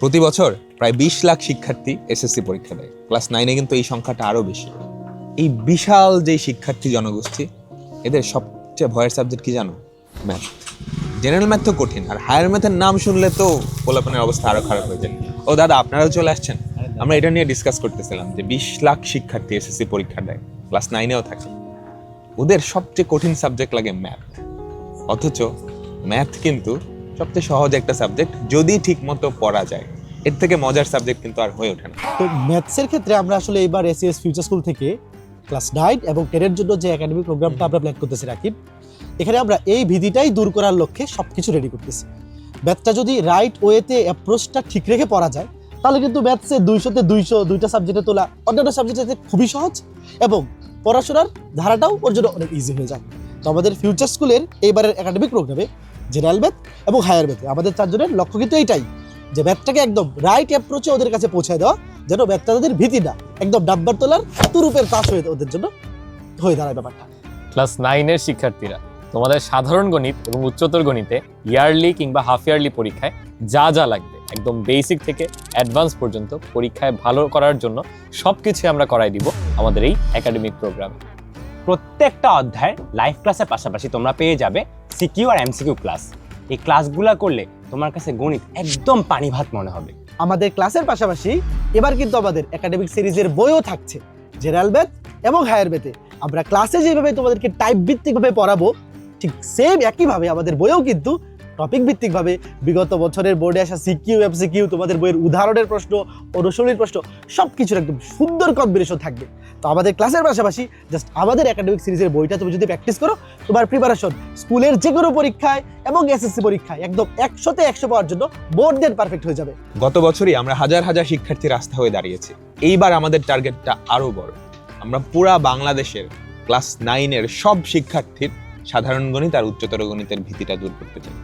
প্রতি বছর প্রায় বিশ লাখ শিক্ষার্থী এসএসসি পরীক্ষা দেয়। ক্লাস নাইনে কিন্তু এই সংখ্যাটা আরও বেশি। এই বিশাল যে শিক্ষার্থী জনগোষ্ঠী, এদের সবচেয়ে ভয়ের সাবজেক্ট কি জানো? ম্যাথ জেনারেল ম্যাথ তো কঠিন, আর হায়ার ম্যাথের নাম শুনলে তো পোলাপানের অবস্থা আরও খারাপ হয়ে যায়। ও দাদা, আপনারাও চলে আসছেন? আমরা এটা নিয়ে ডিসকাস করতেছিলাম যে বিশ লাখ শিক্ষার্থী এসএসসি পরীক্ষা দেয়। ক্লাস নাইনেও থাকে। ওদের সবচেয়ে কঠিন সাবজেক্ট লাগে ম্যাথ অথচ ম্যাথ কিন্তু সবচেয়ে সহজ একটা সাবজেক্ট যদি ঠিক মতো পড়া যায়। এর থেকে মজার সাবজেক্ট কিন্তু আর হয়ে ওঠে না। তো ম্যাথসের ক্ষেত্রে আমরা আসলে এবার এসিএস ফিউচার স্কুল থেকে ক্লাস নাইন এবং টেনের জন্য যে একাডেমিক প্রোগ্রামটা আমরা প্ল্যান করতেছি রাকিব এখানে আমরা এই ভীতিটাই দূর করার লক্ষ্যে সব কিছু রেডি করতেছি। ম্যাথটা যদি রাইট ওয়েতে অ্যাপ্রোচটা ঠিক রেখে পড়া যায় তাহলে কিন্তু ম্যাথসে দুইশোতে দুইশো দুইটা সাবজেক্টে তোলা অন্যান্য সাবজেক্টে খুবই সহজ এবং পড়াশোনার ধারাটাও ওর জন্য অনেক ইজি হয়ে যায়। তো আমাদের ফিউচার স্কুলের এইবারের একাডেমিক প্রোগ্রামে জেনারেল ম্যাথ এবং হায়ার ম্যাথে আমাদের চারজনের লক্ষ্য কিন্তু এইটাই, যে ম্যাথটাকে একদম রাইট অ্যাপ্রোচে ওদের কাছে পৌঁছায় দেওয়া, যেন ম্যাথটা তাদের ভীতি না, একদম নাম্বার তোলার তুরূপের পাস হয়ে ওদের জন্য হয়ে দাঁড়ায় ব্যাপারটা। ক্লাস নাইনের শিক্ষার্থীরা, তোমাদের সাধারণ গণিত এবং উচ্চতর গণিতে ইয়ারলি কিংবা হাফ ইয়ারলি পরীক্ষায় যা যা লাগবে, একদম বেসিক থেকে অ্যাডভান্স পর্যন্ত পরীক্ষায় ভালো করার জন্য সব কিছু আমরা করাই দিব আমাদের এই একাডেমিক প্রোগ্রামে প্রত্যেকটা অধ্যায় লাইভ ক্লাসের পাশাপাশি তোমরা পেয়ে যাবে সিকিউ আর এমসিকিউ ক্লাস। এই ক্লাসগুলো করলে তোমার কাছে গণিত একদম পানি ভাত মনে হবে। আমাদের ক্লাসের পাশাপাশি এবার কিন্তু আমাদের একাডেমিক সিরিজের বইও থাকছে। জেনারেল বেদ এবং হায়ার বেদে আমরা ক্লাসে যেভাবে তোমাদেরকে টাইপ ভিত্তিকভাবে পড়াবো, ঠিক সেম একইভাবে আমাদের বইও কিন্তু টপিক ভিত্তিকভাবে বিগত বছরের বোর্ডে আসা সিকিউ এমসিকিউ তোমাদের বইয়ের উদাহরণের প্রশ্ন, অনুশীলনীর প্রশ্ন সব কিছুর একদম সুন্দর কম্বিনেশন থাকবে। তো আমাদের ক্লাসের পাশাপাশি জাস্ট আমাদের একাডেমিক সিরিজের বইটা তুমি যদি প্র্যাকটিস করো, তোমার প্রিপারেশন স্কুলের যে কোনো পরীক্ষায় এবং এসএসসি পরীক্ষায় একদম একশোতে একশো পাওয়ার জন্য বোর্ড পারফেক্ট হয়ে যাবে। গত বছরই আমরা হাজার হাজার শিক্ষার্থীর আস্থা হয়ে দাঁড়িয়েছি। এইবার আমাদের টার্গেটটা আরও বড়। আমরা পুরা বাংলাদেশের ক্লাস নাইনের সব শিক্ষার্থীর সাধারণ গণিত আর উচ্চতর গণিতের ভীতিটা দূর করতে চাই।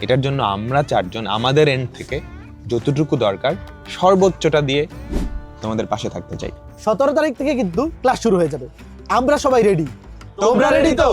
এটার জন্য আমরা চারজন, আমাদের এন্ড থেকে যতটুকু দরকার, সর্বোচ্চটা দিয়ে তোমাদের পাশে থাকতে চাই। সতেরো তারিখ থেকে কিন্তু ক্লাস শুরু হয়ে যাবে। আমরা সবাই রেডি তোমরা রেডি তো?